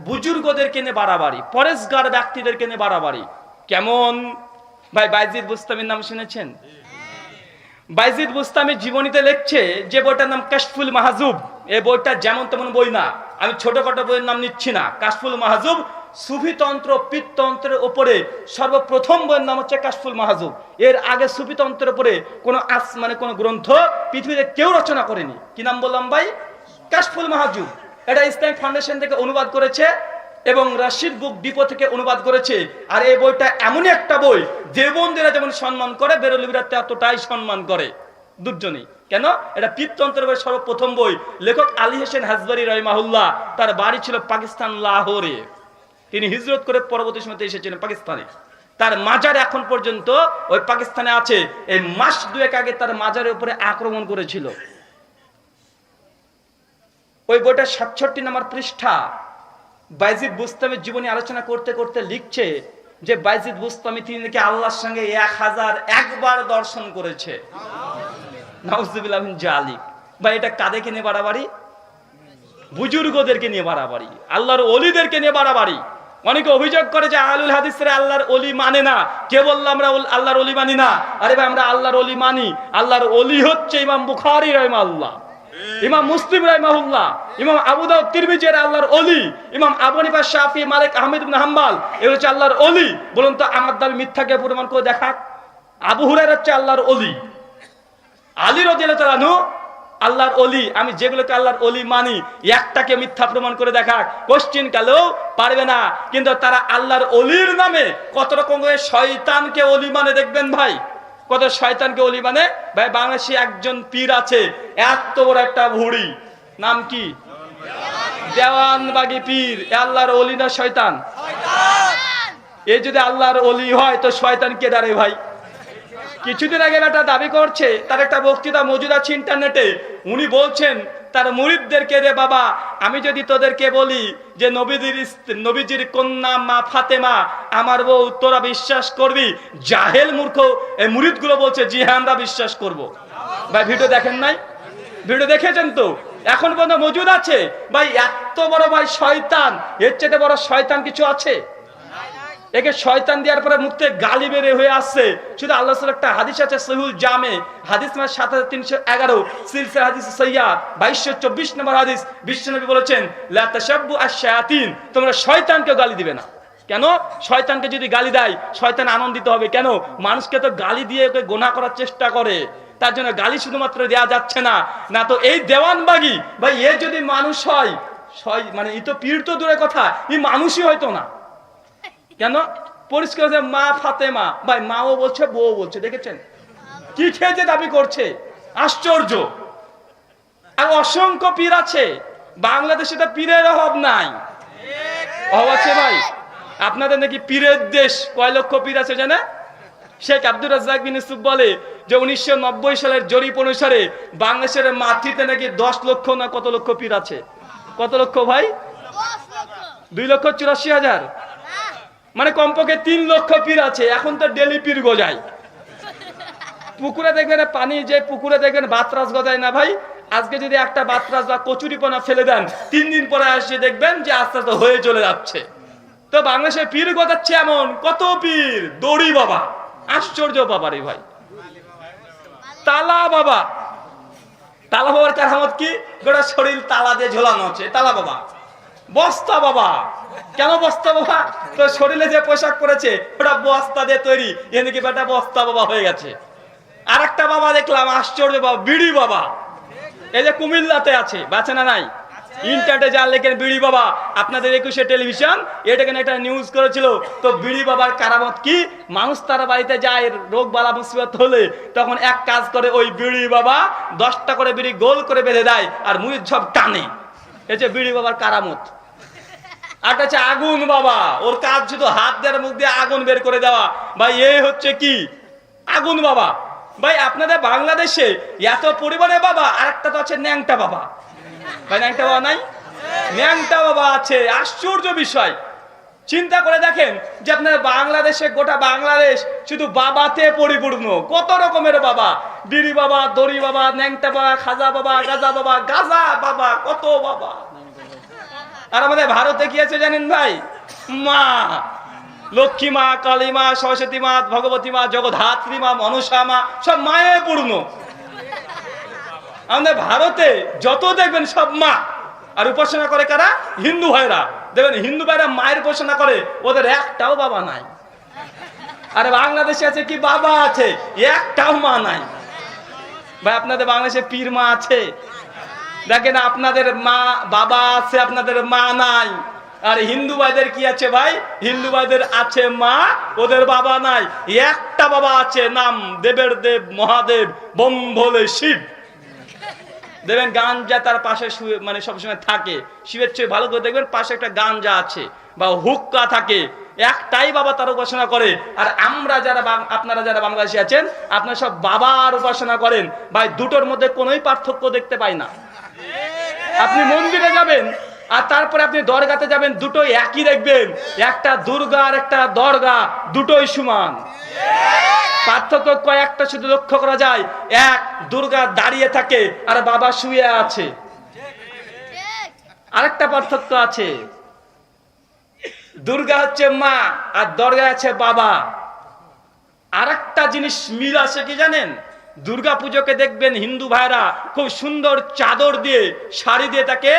বুজুর্গদেরকে নিয়ে বাড়াবাড়ি, পরেশগার ব্যক্তিদেরকে নিয়ে বাড়াবাড়ি। কেমন? ভাই, বাইজিদ বুস্তামির নাম শুনেছেন? বাইজিদ বুস্তামি জীবনীতে লিখছে যে বইটার নাম কাশফুল মাহাজুব। এই বইটা যেমন তেমন বই না। আমি ছোটখাটো বইয়ের নাম নিচ্ছি না। কাশফুল মাহাজুব সুফিতন্ত্র পিততন্ত্রের উপরে সর্বপ্রথম বইয়ের নাম হচ্ছে কাশফুল মাহাজুব। এর আগে সুফিতন্ত্রের উপরে কোনো আস মানে কোনো গ্রন্থ পৃথিবীতে কেউ রচনা করেনি। কি নাম বললাম ভাই? কাশফুল মাহাজুব। এটা ইসলামিক ফাউন্ডেশন থেকে অনুবাদ করেছে এবং রাশিদ বুক ডিপো থেকে অনুবাদ করেছে। আর এই বইটা এমনই একটা বই দেবন্দিরা যেমন সম্মান করে বেরোলিবিরা এতটাই সম্মান করে। দুর্জনই কেন? এটা পিততন্ত্রের বই সর্বপ্রথম বই। লেখক আলী হোসেন হাজবারি রহমাহুল্লাহ, তার বাড়ি ছিল পাকিস্তান, লাহোরে। তিনি হিজরত করে পরবর্তী সময়তে এসেছিলেন পাকিস্তানে। তার মাজার এখন পর্যন্ত ওই পাকিস্তানে আছে। এই মাস দুয়েক আগে তার মাজারের উপরে আক্রমণ করেছিল। ওই বইটা সাতষট্টি নম্বর পৃষ্ঠা। বাইজিদ বুস্তামের জীবনী আলোচনা করতে করতে লিখছে যে, বাইজিদ বুস্তামি তিনি নাকি আল্লাহর সঙ্গে এক হাজার একবার দর্শন করেছে। নাউজুবিল্লাহ জালিক। ভাই, এটা কাদেরকে নিয়ে বাড়াবাড়ি? বুজুর্গদেরকে নিয়ে বাড়াবাড়ি। আল্লাহর অলিদেরকে নিয়ে বাড়াবাড়ি। অনেকে অভিযোগ করে যে আলুল হাদিসরা আল্লাহর অলি মানে না। কে বলল আমরা আল্লাহর অলি মানি না? আরে ভাই, আমরা আল্লাহর অলি মানি। আল্লাহর অলি হচ্ছে ইমাম বুখারি রহমা আল্লাহ ইমাম মুসলিম রাহমাহুল্লাহ, ইমাম আবু দাউদ তিরমিজি এরা আল্লাহর অলি ইমাম আবু হানিফা শাফি, মালিক আহমেদ হাম্বল, এরা হচ্ছে আল্লাহর অলি বলুন তো, আমার দাবি মিথ্যাকে প্রমাণ করে দেখাক। আবু হুরায়রা হচ্ছে আল্লাহর অলি আলী রাদিয়াল্লাহু আনহু, আল্লাহর অলি আমি যেগুলোকে আল্লাহর অলি মানি, একটাকে মিথ্যা প্রমাণ করে দেখা কোশ্চিন কালেও পারবে না। কিন্তু তারা আল্লাহর অলির নামে কত রকমের শয়তানকে অলি মানে দেখবেন ভাই? কত শয়তানকে অলি মানে ভাই বাংলাদেশে একজন পীর আছে এত বড় একটা ভুড়ি নাম কি? দেওয়ানবাগি পীর। এ আল্লাহর অলি না শয়তান? এ যদি আল্লাহর অলি হয় তো শয়তান কে দাঁড়ে ভাই? কিছুদিন আগে একটা দাবি করছে তার একটা বক্তৃতা মজুদ আছে ইন্টারনেটে। উনি বলছেন তার মুরিদদেরকে রে বাবা, আমি যদি তোদেরকে বলি যে নবীজির নবীজির কন্যা মা ফাতেমা, আমার বউ তোরা বিশ্বাস করবি? জাহেল মূর্খ, এই মুরিদগুলো বলছে, জি হ্যাঁ আমরা বিশ্বাস করব। ভাই, ভিডিও দেখেন নাই? ভিডিও দেখেছেন তো? এখন পর্যন্ত মজুদ আছে? ভাই, এত বড় ভাই শয়তান, এর চেয়ে বড় শয়তান কিছু আছে? একে শয়তান দেওয়ার পরে মুখ গালি বেড়ে হয়ে আসছে। শুধু আল্লাহ একটা হাদিস আছে সহিউল জামে। হাদিস মানে সাত হাজার তিনশো এগারো, সিলসিলা হাদিস সৈয়া বাইশশো চব্বিশ নম্বর হাদিস। বিশ্বনবী বলেছেন, লা তাশাব্বু আশ-শায়াতিন তোমরা শয়তানকে গালি দিবে না। কেন? শয়তানকে যদি গালি দেয়, শয়তান আনন্দিত হবে। কেন? মানুষকে তো গালি দিয়ে ওকে গোনা করার চেষ্টা করে। তার জন্য গালি শুধুমাত্র দেওয়া যাচ্ছে না। না তো এই দেওয়ানবাগি, ভাই, এ যদি মানুষ হয় মানে ই তো পীর তো দূরের কথা, ই মানুষই হয়তো না। কেন? পরিষ্কার হচ্ছে মা ফাতেমা। ভাই মাও বলছে বউ বলছে দেখেছেন? কি খেয়েছে দাবি করছে? আশ্চর্য। আর অসংখ্য পীর আছে। বাংলাদেশে তো পীরের অভাব নাই। অভাব আছে ভাই। আপনাদের নাকি পীরের দেশ কয় লক্ষ পীর আছে জানে শেখ আব্দুর রাজ্জাক বিন বলে যে উনিশশো নব্বই সালের জরিপ অনুসারে বাংলাদেশের মাতৃতে নাকি দশ লক্ষ না কত লক্ষ পীর আছে? কত লক্ষ ভাই? দুই লক্ষ চুরাশি হাজার। মানে কমপক্ষে তিন লক্ষ পীর আছে, এখন তো ডেলি পীর গজায়। পুকুরে দেখবেন পানি যে পুকুরে দেখবেন বাতরাস গজায় না ভাই? আজকে যদি একটা বাতরাস বা কচুরিপনা ফেলে দেন, তিন দিন পরে আসে দেখবেন যে আস্তে আস্তে হয়ে চলে যাচ্ছে। তো বাংলাদেশে পীর গজাচ্ছে এমন, কত পীর? দড়ি বাবা, আশ্চর্য বাবা রে ভাই। তালা বাবা। তালা বাবার কারামত কি? গোটা শরীর তালা দিয়ে ঝোলানো আছে, তালা বাবা। বস্তা বাবা। কেন বস্তা বাবা? তো শরীরে যে পোশাক পরেছে, ওটা বস্তা দিয়ে তৈরি। এদিকে বেটা বস্তা বাবা হয়ে গেছে। আর একটা বাবা দেখলাম, আশ্চর্য বাবা, বিড়ি বাবা। এই যে কুমিল্লাতে আছে, বাঁচে না নাই? ইন্টারনেটে যা লেখেন বিড়ি বাবা, আপনাদের একুশে টেলিভিশন এটাকে একটা নিউজ করেছিল? তো বিড়ি বাবার কারামত কি? মানুষ তার বাড়িতে যায়, রোগ বালা মুসিবত হলে, তখন এক কাজ করে ওই বিড়ি বাবা দশটা করে বিড়ি গোল করে বেঁধে দেয়, আর মুড়ির সব টানে। এই বিড়ি বাবার কারামত। আর হচ্ছে আগুন বাবা, ওর কাজ শুধু হাত দেওয়ার, মুখ দিয়ে আগুন বের করে দেওয়া। ভাই এই হচ্ছে কি? আগুন বাবা। ভাই, আপনাদের বাংলাদেশে এত পরিমাণে বাবা আর একটা তো আছে ন্যাংটা বাবা। ভাই, ন্যাংটা বাবা নাই? ন্যাংটা বাবা আছে। আশ্চর্য বিষয়। চিন্তা করে দেখেন যে আপনার বাংলাদেশে, গোটা বাংলাদেশ শুধু বাবাতে পরিপূর্ণ। কত রকমের বাবা? বিড়ি বাবা, দড়ি বাবা, ন্যাংটা বাবা, খাজা বাবা, গাজা বাবা গাজা বাবা, কত বাবা? আর আমাদের ভারতে কি আছে জানেন ভাই? মা, লক্ষ্মী মা, কালী মা, সরস্বতী মা, ভগবতী মা জগধাত্রী মা, মনসা মা, সব মায়ে পূর্ণ। আমাদের ভারতে যত দেখবেন সব মা। আর উপাসনা করে কারা? হিন্দু ভাইরা। দেখবেন হিন্দু ভাইরা মায়ের ঘোষণা করে, ওদের একটাও বাবা নাই। আর বাংলাদেশে আছে কি বাবা আছে? একটাও মা নাই। ভাই, আপনাদের বাংলাদেশে পীর মা আছে? দেখেন, আপনাদের মা, বাবা আছে, আপনাদের মা নাই। আর হিন্দু ভাইদের কি আছে ভাই? হিন্দু ভাইদের আছে মা, ওদের বাবা নাই। একটা বাবা আছে, নাম দেবের দেব, মহাদেব বোম ভোলে শিব। দেখবেন গাঞ্জা তার পাশে শুয়ে মানে সবসময় থাকে। শিবের চেয়ে ভালো করে দেখবেন পাশে একটা গাঞ্জা আছে বা হুক্কা থাকে। একটাই বাবা তার উপাসনা করে। আর আমরা যারা আপনারা যারা বাংলাদেশে আছেন, আপনারা সব বাবার উপাসনা করেন। ভাই, দুটোর মধ্যে কোনোই পার্থক্য দেখতে পাই না। আপনি মন্দিরে যাবেন, আর তারপরে আপনি দরগাতে যাবেন, দুটোই একই দেখবেন। একটা দুর্গা আর একটা দরগা, দুটোই সমান। পার্থক্য কয়েকটা শুধু লক্ষ্য করা যায়। এক, দুর্গা দাঁড়িয়ে থাকে, আর বাবা শুয়ে আছে। আরেকটা পার্থক্য আছে। দুর্গা হচ্ছে মা, আর দরগা আছে বাবা। আরেকটা জিনিস মিল আছে কি জানেন? দুর্গা পুজোকে দেখবেন হিন্দু ভাইরা খুব সুন্দর চাদর দিয়ে শাড়ি দিয়ে তাকে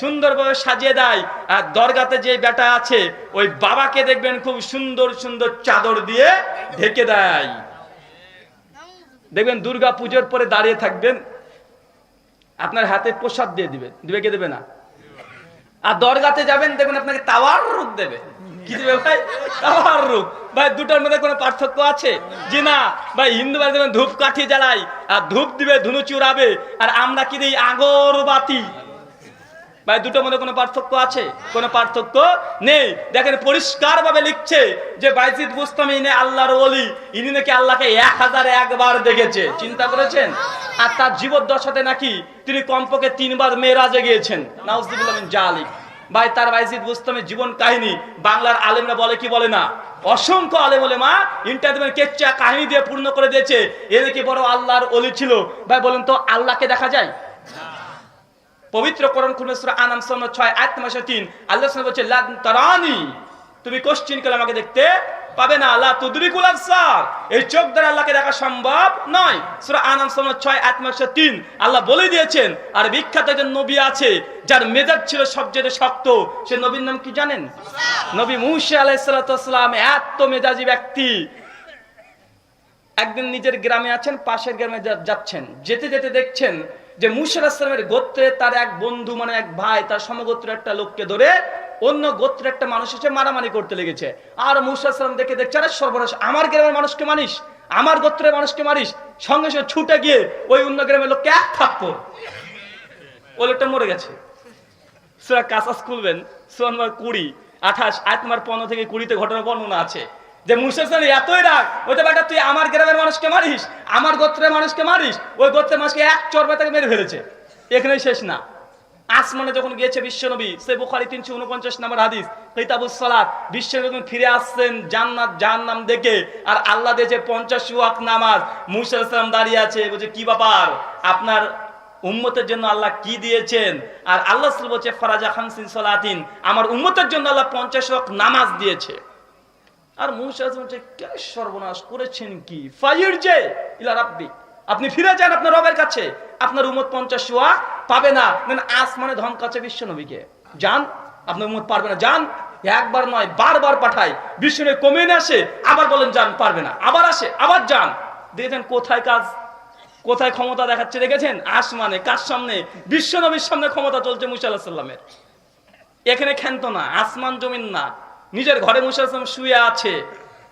সুন্দরভাবে সাজিয়ে দেয়। আর দরগাতে যে বেটা আছে, ওই বাবাকে দেখবেন খুব সুন্দর সুন্দর চাদর দিয়ে ঢেকে দেয়। দেখবেন দুর্গা পুজোর পরে দাঁড়িয়ে থাকবেন, আপনার হাতে প্রসাদ দিয়ে দিবে। দিবে কে দেবে না? আর দরগাতে যাবেন, দেখবেন আপনাকে তাওয়ার রূপ দেবে। কি দেবে ভাই? তাওয়ার রূপ। ভাই, দুটোর মধ্যে কোনো পার্থক্য আছে? যে না। ভাই, হিন্দু ভাই ধূপ কাঠি জ্বালাই আর ধূপ দিবে, ধুনু চুরাবে। আর আমরা কি দিই? আগরবাতি। ভাই দুটোর মধ্যে কোনো পার্থক্য আছে? কোনো পার্থক্য নেই। দেখেন পরিষ্কার ভাবে লিখছে যে বাইজিদ বুস্তামি ইনি আল্লাহর ওলি। ইনি নাকি আল্লাহকে এক হাজার একবার দেখেছে। চিন্তা করেছেন? আর তার জীবদ্দশাতে নাকি তিনি কমপক্ষে তিনবার মেয়েরাজে গিয়েছেন। নাউজুবিল্লাহ মিন জালিক। ভাই, তার বাইজিদ বুস্তামের জীবন কাহিনী বাংলার আলেমরা বলে কি বলে না? অসংখ্য আলেম মা ইন্টারনেট কেচ্চা কাহিনী দিয়ে পূর্ণ করে দিয়েছে। এ নাকি বড় আল্লাহর অলি ছিল। ভাই, বলেন তো, আল্লাহকে দেখা যায়? পবিত্র করণ খুলে সূরা আনাম সূরা 6 আয়াত নম্বর 3 আল্লাহ বলছে তারানি তুমি কোশ্চেন করে আমাকে দেখতে পাবে না। আল্লাহ তুদরিকুল আবসার। এই চোখ দ্বারা আল্লাহকে দেখা সম্ভব নয়। সূরা আনাম সূরা 6 আয়াত নম্বর 3 আল্লাহ বলে দিয়েছেন আর বিখ্যাত একজন নবী আছে যার মেজাজ ছিল সবচেয়ে শক্ত সে নবীর নাম কি জানেন? নবী মুসা আলাইহিস সালাতু এত মেজাজি ব্যক্তি একদিন নিজের গ্রামে আছেন, পাশের গ্রামে যাচ্ছেন। যেতে যেতে দেখছেন যে মুসার আসলামের গোত্রে তার এক বন্ধু মানে এক ভাই, তার সমগোত্র একটা লোককে ধরে অন্য গোত্রের একটা মানুষ এসে মারামারি করতে লেগেছে। আর মুসা আসলাম দেখে দেখছে আরে সর্বনাশ, আমার গ্রামের মানুষকে মানিস আমার গোত্রের মানুষকে মারিস, সঙ্গে সঙ্গে ছুটে গিয়ে ওই অন্য গ্রামের লোককে এক থাকতো ওই লোকটা মরে গেছে। সুরা কাসাস খুলবেন, সুরা নম্বর কুড়ি, আঠাশ আট নম্বর পনেরো থেকে কুড়িতে ঘটনা বর্ণনা আছে। যে মুসলমান এতই রাগ ওইটা বেটা তুই আমার গ্রামের মানুষকে মারিস, আমার গোত্রের মানুষকে মারিস, ওই গোত্রের মানুষকে এক চরবে তাকে মেরে ফেলেছে। এখানেই শেষ না। আসমানে যখন গিয়েছে বিশ্বনবী সে বুখারি তিনশো উনপঞ্চাশ নম্বর হাদিস, কিতাবুস সালাত বিশ্বনবী যখন ফিরে আসছেন, জান্নাত, জাহান্নাম দেখে, আর আল্লাহ দিয়েছে পঞ্চাশ ওয়াক্ত নামাজ মুসা ইসলাম দাঁড়িয়ে আছে, বলছে, কি ব্যাপার? আপনার উম্মতের জন্য আল্লাহ কি দিয়েছেন? আর আল্লাহ বলছে, ফরাজা খামসিন সালাতিন, আমার উম্মতের জন্য আল্লাহ পঞ্চাশ ওয়াক্ত নামাজ দিয়েছে। আর মুসা সর্বনাশ করেছেন কি? ফাইর যে, ইলা রাব্বি। আপনি ফিরে যান আপনার রবের কাছে। আপনার উম্মত পঞ্চাশ ওয়াক্ত পাবে না। মানে আসমানে ধন কাছে বিশ্ব নবীকে। যান, আপনার উম্মত পারবে না। যান, একবার নয়, বারবার পাঠায় বিষ্ণু কমে না আসে, আবার বলেন যান, পারবে না। আবার আসে, আবার যান। দেখেছেন কোথায় কাজ? কোথায় ক্ষমতা দেখাচ্ছে? দেখেছেন? আসমানে, কার সামনে? বিশ্ব নবীর সামনে ক্ষমতা চলছে মুসা আল্লাহ সাল্লামের এখানে ক্ষান্ত না, আসমান জমিন না। নিজের ঘরে মুসা শুয়ে আছে।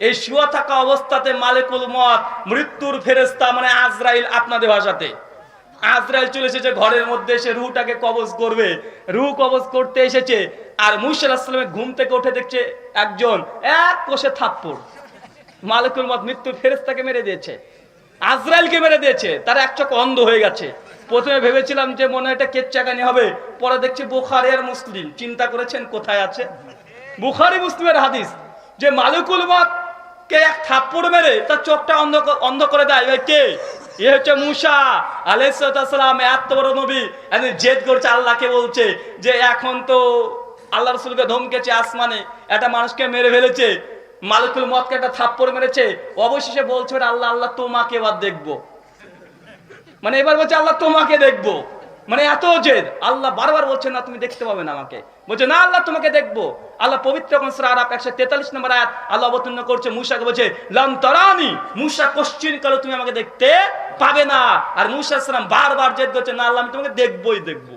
এই শুয়া থাকা অবস্থাতে মালিকুল মত মৃত্যুর ফেরেস্তা মানে আজরাইল আপনাদের ভাষাতে। আজরাইল চলে এসেছে, ঘরের মধ্যে এসে রুটাকে কবজ করবে। রু কবজ করতে এসেছে, আর মুসা আসলামের ঘুম থেকে উঠে দেখছে একজন এক কোষে থাপ্পড়। মালিকুল মত মৃত্যু ফেরেস্তাকে মেরে দিয়েছে। আজরাইলকে মেরে দিয়েছে, তার এক চোখ অন্ধ হয়ে গেছে। প্রথমে ভেবেছিলাম যে মনে হয় এটা কেচ্চাকানি হবে, পরে দেখছি বুখারি আর মুসলিম। চিন্তা করেছেন কোথায় আছে? বুখারি মুসলিমের হাদিস, যে মালিকুল মত কে এক থাপ্পড় মেরে তার চোখটা অন্ধ অন্ধ করে দেয়। ভাই কে? এ হচ্ছে মুসা আলাইসালাম এত বড় নবী। জেদ করছে, আল্লাহকে বলছে যে এখন তো আল্লাহ রসুলকে ধমকেছে আসমানে, একটা মানুষকে মেরে ফেলেছে, মালিকুল মতকে একটা থাপ্পড় মেরেছে। অবশেষে বলছে আল্লাহ আল্লাহ তোমাকে এবার দেখব। মানে এবার বলছে আল্লাহ তোমাকে দেখব। মানে এত জেদ আল্লাহ বারবার বলছে না, তুমি দেখতে পাবে না আমাকে। বলছে, না, আল্লাহ, তোমাকে দেখব। আল্লাহ পবিত্র একশো তেতাল্লিশ নম্বর আয়াত আল্লাহ অবতীর্ণ করছে। মুসাকে বলছে লন তরানি। মুসা কোশ্চিন কালো তুমি আমাকে দেখতে পাবে না। আর মুসা বারবার জেদ করছে, না, আল্লাহ, আমি তোমাকে দেখবোই, দেখব।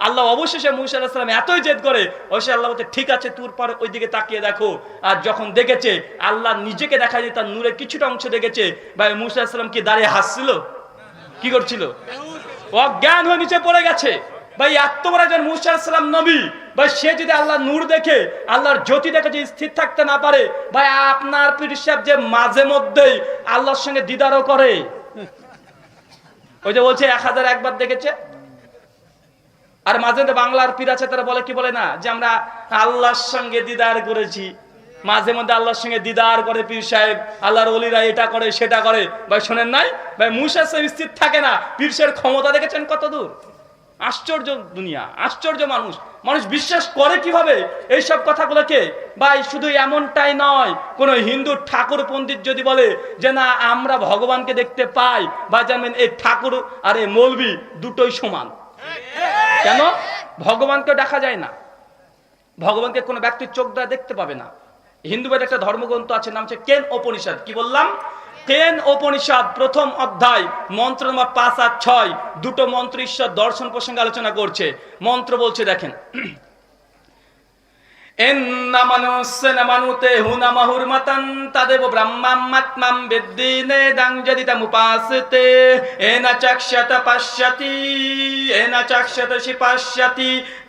আল্লাহ অবশেষে মুসা এতই জেদ করে অবশ্যই আল্লাহ বলছে, ঠিক আছে, তোর পর ওই দিকে তাকিয়ে দেখো। আর যখন দেখেছে, আল্লাহ নিজেকে দেখা যায় তার নূরের কিছুটা অংশ দেখেছে। ভাই, মুসা কি দাঁড়িয়ে হাসছিল? কি করছিল? অজ্ঞান হয়ে নিচে পড়ে গেছে। ভাই এত বড় একজন মুসা আলাহিসাম নবী। ভাই, সে যদি আল্লাহ নূর দেখে, আল্লাহর জ্যোতি দেখে যদি স্থির থাকতে না পারে, ভাই, আপনার পীর সাহেব যে মাঝে মধ্যেই আল্লাহর সঙ্গে দিদারও করে। ওই যে বলছে, এক হাজার একবার দেখেছে। আর মাঝে বাংলার পীর আছে, তারা বলে, কি বলে না? যে আমরা আল্লাহর সঙ্গে দিদার করেছি। মাঝে মধ্যে আল্লাহর সঙ্গে দিদার করে পীর সাহেব, আল্লাহর অলিরা এটা করে, সেটা করে। ভাই, শোনেন নাই? ভাই, মুসা স্থির থাকে না। পীর ক্ষমতা দেখেছেন কত দূর? আশ্চর্য দুনিয়া, আশ্চর্য মানুষ। মানুষ বিশ্বাস করে কীভাবে? এইসব কথাগুলোকে ভাই, শুধু এমনটাই নয়, কোন হিন্দু ঠাকুর পণ্ডিত যদি বলে যে, না, আমরা ভগবানকে দেখতে পাই। বা জানবেন এই ঠাকুর আর এই মৌলবি দুটোই সমান। কেন? ভগবানকে দেখা যায় না। ভগবানকে কোনো ব্যক্তির চোখ দ্বারা দেখতে পাবে না। হিন্দুদের একটা ধর্মগ্রন্থ আছে, নাম হচ্ছে কেন উপনিষদ। কি বললাম? কেন উপনিষদ, প্রথম অধ্যায়, মন্ত্র নম্বর পাঁচ আর ছয়, দুটো মন্ত্র ঈশ্বর দর্শন প্রসঙ্গে আলোচনা করছে। মন্ত্র বলছে, দেখেন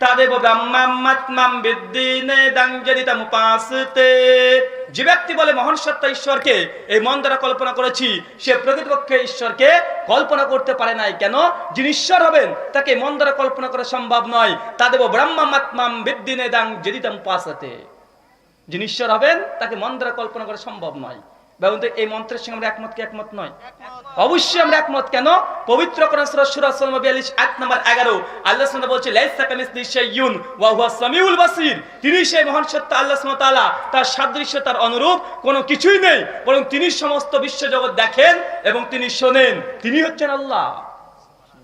তাদেব ব্রহ্মাম্মাত্মাম বিদ্দিনে দাং যদিতমুপাসতে যে ব্যক্তি বলে মহান সত্তা ঈশ্বরকে এই মন দ্বারা কল্পনা করেছি, সে প্রকৃতপক্ষে ঈশ্বরকে কল্পনা করতে পারে নাই। কেন? যিনি ঈশ্বর হবেন, তাকে মন দ্বারা কল্পনা করা সম্ভব নয়। তা দেব ব্রহ্মাত্মাম বিদ্দিনে দাং যেদিতাম পাশাতে। যিনি ঈশ্বর হবেন, তাকে মন দ্বারা কল্পনা করা সম্ভব নয়। ব্যবন্ত এই মন্ত্রের সঙ্গে আমরা একমত কি একমত নয়? অবশ্যই আমরা একমত। কেন? পবিত্র কোরআন সূরা সূরা 42 আয়াত নাম্বার 11 আল্লাহ সুবহানাহু বলছে, লাইসা কামিসলি শাইয়ুন ওয়া সামিউল বাসির। তিনি সেই মহান সত্তা আল্লাহ সুবহানাহু তাআলা, তার সাদৃশ্য অনুরূপ কোনো কিছুই নেই, বরং তিনি সমস্ত বিশ্ব জগৎ দেখেন এবং তিনি শোনেন। তিনি হচ্ছেন আল্লাহ।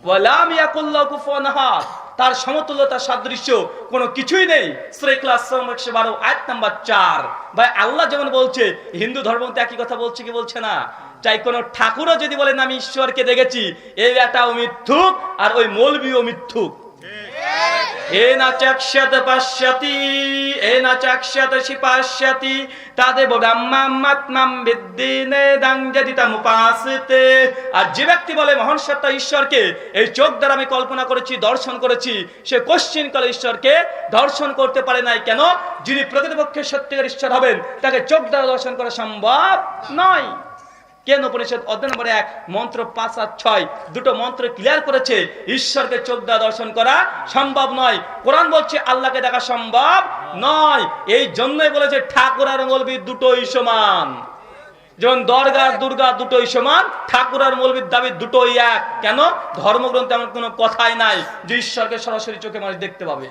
ওয়ালাম ইয়াকুল্লাহু কুফুয়ান আহাদ। তার সমতুল্য তার সাদৃশ্য কোনো কিছুই নেই। সূরা বারো সূরা 112 আয়াত নাম্বার চার। ভাই, আল্লাহ যেমন বলছে, হিন্দু ধর্মতে একই কথা বলছে কি বলছে না? চাই কোন ঠাকুরও যদি বলেন আমি ঈশ্বরকে দেখেছি, এই একটা মিথ্যুক আর ওই মৌলবি মিথ্যুক এনা চক্ষত পশ্যতি এনা চক্ষত শিপাশ্যতি তাদেব ব্রহ্মাত্মাম বিদ্দিনে দাং আর যে ব্যক্তি বলে মহান সত্তা ঈশ্বরকে, এই চোখ দ্বারা আমি কল্পনা করেছি, দর্শন করেছি, সে কোশ্চিন কালে ঈশ্বরকে দর্শন করতে পারে নাই কেন? যিনি প্রকৃতপক্ষে সত্যিকার ঈশ্বর হবেন, তাকে চোখ দ্বারা দর্শন করা সম্ভব নয়। কেন উপনিষদ? অধ্যায় নম্বর এক, মন্ত্র পাঁচ আর ছয়, দুটো মন্ত্র ক্লিয়ার করেছে, ঈশ্বরকে চোখ দেওয়া দর্শন করা সম্ভব নয়। কোরআন বলছে, আল্লাহকে দেখা সম্ভব নয়। এই জন্যই বলেছে, ঠাকুর আর মৌলবী দুটোই সমান। যেমন দরগা দুর্গা দুটোই সমান, ঠাকুর আর মৌলবীর দাবি দুটোই এক। কেন? ধর্মগ্রন্থে এমন কোনো কথাই নাই যে ঈশ্বরকে সরাসরি চোখে মানুষ দেখতে পাবে।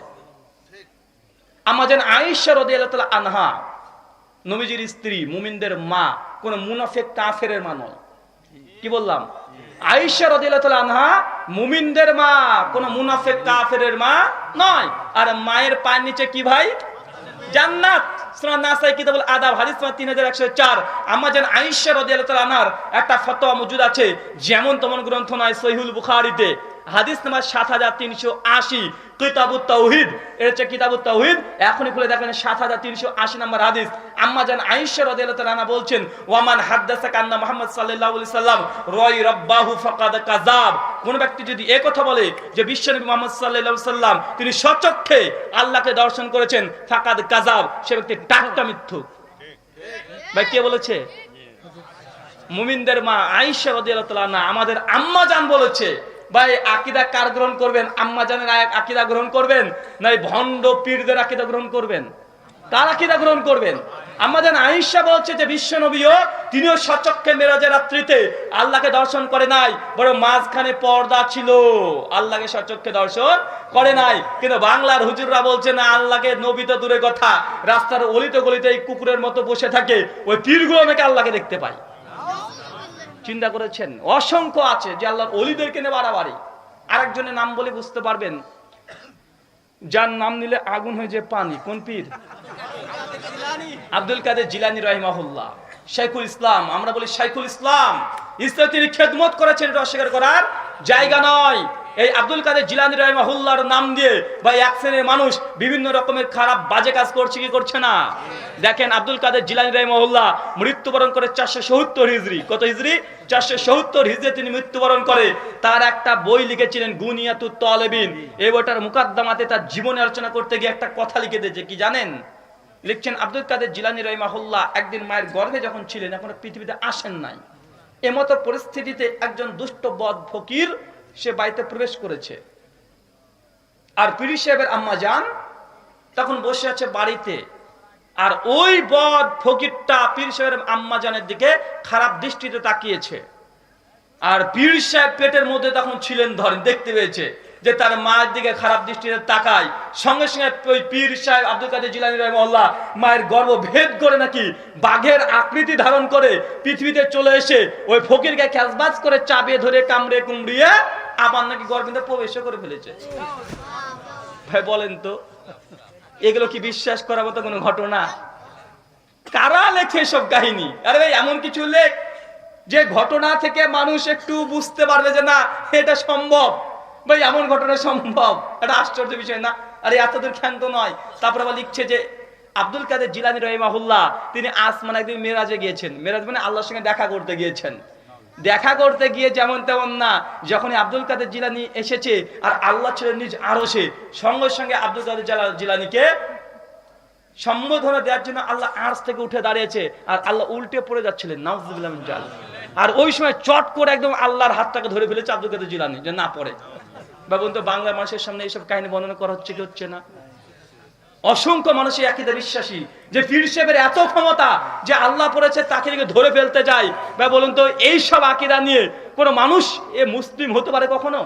আমাদের রদিয়াল্লাহ আনহা নবীজির স্ত্রী, মুমিনদের মা, কোন মুনাফেক কাফেরের মা নয়। কি বললাম? আয়েশা রাদিয়াল্লাহু আনহা মুমিনদের মা, কোন কাফেরের মা নয়। আর মায়ের পায়ের নিচে কি ভাই? জান্নাত। হাদিস নাম্বার 3104 আমরা যেন আয়েশা রাদিয়াল্লাহু তাআলা আনহার একটা মজুদ আছে, যেমন তেমন গ্রন্থ নয়, সহিহুল বুখারীতে। হাদিস নাম্বার 7380 কিতাবুত তাওহীদ। এর হচ্ছে কিতাবুত তাওহীদ। এখনই খুলে দেখেন 7380 নম্বর হাদিস। আম্মা জান আয়েশা রাদিয়াল্লাহু তাআলা বলছেন, ওয়ামান হাদাসাকা আন্না মুহাম্মদ সাল্লাল্লাহু আলাইহি সাল্লাম কোন ব্যক্তি যদি এই কথা বলে যে বিশ্বনবী মুহাম্মদ সাল্লাল্লাহু সাল্লাম তিনি সচক্ষে আল্লাহকে দর্শন করেছেন, ফাকাদ কাযাব, সে ব্যক্তি টাটকা মিথ্যুক ভাই, কে বলেছে? মুমিনদের মা আয়েশা রাদিয়াল্লাহু তাআলা আমাদের আম্মা জান বলেছে ভাই, আকিদা কার গ্রহণ করবেন? আম্মা জানের আকিদা গ্রহণ করবেন? না এই ভণ্ড পীরদের আকিদা গ্রহণ করবেন? তার আকিদা গ্রহণ করবেন? আমাদের আইসা বলছে যে বিশ্ব নবীও তিনিও সচক্ষে মেরাজের রাত্রিতে আল্লাহকে দর্শন করে নাই, বরং মাঝখানে পর্দা ছিল। আল্লাহকে সচক্ষে দর্শন করে নাই। কিন্তু বাংলার হুজুররা বলছে, না, আল্লাহকে নবী তো দূরে কথা। রাস্তার অলিতে গলিতে এই কুকুরের মতো বসে থাকে। ওই পীরগুলো নাকি আল্লাহকে দেখতে পাই চিন্তা করেছেন? অসংখ্য আছে যে আল্লাহর অলিদেরকে নিয়ে বাড়াবাড়ি। আরেকজনের নাম বলে বুঝতে পারবেন। যার নাম নিলে আগুন হয়ে যায় পানি। কোন পীর? আব্দুল কাদের জিলানি রহিমাহুল্লাহ। শাইখুল ইসলাম। আমরা বলি শাইখুল ইসলাম। ইসলাম তিনি খেদমত করেছেন, এটা অস্বীকার করার জায়গা নয়। এই আব্দুল কাদের জিলানি রহিমাহুল্লাহর নাম দিয়ে বা এক শ্রেণির মানুষ বিভিন্ন রকমের খারাপ, বাজে কাজ করছে কি করছে না? দেখেন আব্দুল কাদের জিলানি রহিমাহুল্লাহ মৃত্যুবরণ করে চারশো সত্তর হিজড়ি কত হিজড়ি চারশো সত্তর হিজড়ি তিনি মৃত্যুবরণ করে। তার একটা বই লিখেছিলেন গুনিয়াতু তলেবিন। এই বইটার মুকাদ্দামাতে তার জীবনে আলোচনা করতে গিয়ে একটা কথা লিখে দিয়েছে। কি জানেন? লিখছেন আব্দুল কাদের জিলানি রহিমাহুল্লাহ একদিন মায়ের গর্ভে যখন ছিলেন, এখন পৃথিবীতে আসেন নাই। এমতো পরিস্থিতিতে একজন দুষ্ট বদ ফকির সে বাড়িতে প্রবেশ করেছে। আর পিরি সাহেবের আম্মা যান, তখন বসে আছে বাড়িতে। আর ওই বদ ফকিরটা পীর সাহেবের আম্মা জানের দিকে খারাপ দৃষ্টিতে তাকিয়েছে। আর পীর সাহেব পেটের মধ্যে তখন ছিলেন ধরেন, দেখতে পেয়েছে যে তার মায়ের দিকে খারাপ দৃষ্টিতে তাকায়। সঙ্গে সঙ্গে ওই পীর সাহেব আব্দুল কাদের জিলানি রহমল্লাহ মায়ের গর্ব ভেদ করে নাকি বাঘের আকৃতি ধারণ করে পৃথিবীতে চলে এসে ওই ফকিরকে খ্যাসবাজ করে চাপে ধরে কামড়ে কুমড়িয়ে আবার নাকি গর্ভে প্রবেশ করে ফেলেছে। ভাই, বলেন তো, এগুলো কি বিশ্বাস করার মতো কোনো ঘটনা? কারা লেখে সব কাহিনী? আরে ভাই, এমন কিছু লেখ যে ঘটনা থেকে মানুষ একটু বুঝতে পারবে যে না, এটা সম্ভব। ভাই, এমন ঘটনা সম্ভব। এটা আশ্চর্য বিষয় না? আরে, এতদূর ক্ষান্ত নয়। তারপর আবার লিখছে যে আব্দুল কাদের জিলানি রহিমাহুল্লাহ, তিনি আসমান একদিন মেরাজে গিয়েছেন। মেরাজ মানে আল্লাহর সঙ্গে দেখা করতে গিয়েছেন। দেখা করতে গিয়ে যেমন তেমন না, যখনই আব্দুল কাদের জিলানি এসেছে আর আল্লাহ ছিলেন নিজ আরশে, সঙ্গে সঙ্গে আব্দুল কাদের জালা- জিলানিকে সম্বোধনা দেওয়ার জন্য আল্লাহ আর্স থেকে উঠে দাঁড়িয়েছে আর আল্লাহ উল্টে পড়ে যাচ্ছিলেন, নাউজুবিল্লাহ আর ওই সময় চট করে একদম আল্লাহর হাতটাকে ধরে ফেলেছে আব্দুল কাদের জিলানি, যে না পড়ে। বাবুন তো বাংলা মানুষের সামনে এইসব কাহিনী বর্ণনা করা হচ্ছে কি হচ্ছে না? অসংখ্য মানুষই একইদা বিশ্বাসী, যে পীর সাহেবের এত ক্ষমতা যে আল্লাহ পড়েছে তাকে নাকি ধরে ফেলতে যায়। বা বলুন তো এইসব আকিদা নিয়ে কোনো মানুষ এ মুসলিম হতে পারে কখনো?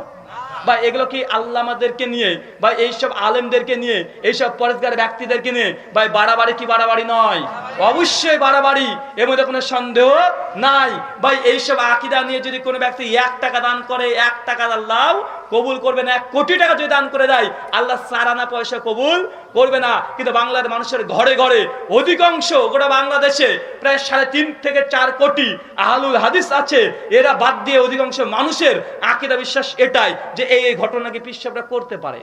বা এগুলো কি আল্লাহ আমাদেরকে নিয়ে বা এইসব আলেমদেরকে নিয়ে এইসব পরেজগার ব্যক্তিদেরকে নিয়ে বা বাড়াবাড়ি কি বাড়াবাড়ি নয়? অবশ্যই বাড়াবাড়ি, এর মধ্যে কোনো সন্দেহ নাই। বা এইসব আকিদা নিয়ে যদি কোনো ব্যক্তি এক টাকা দান করে, এক টাকা আল্লাহ কবুল করবে না, এক কোটি টাকা যদি দান করে দেয়, আল্লাহ সারানা পয়সা কবুল করবে না। কিন্তু বাংলার মানুষের ঘরে ঘরে অধিকাংশ গোটা বাংলাদেশে প্রায় সাড়ে তিন থেকে চার কোটি আহলুল হাদিস আছে। এরা বাদ দিয়ে অধিকাংশ মানুষের আকিদা বিশ্বাস এটাই যে এই ঘটনাকে পিসাবরা করতে পারে।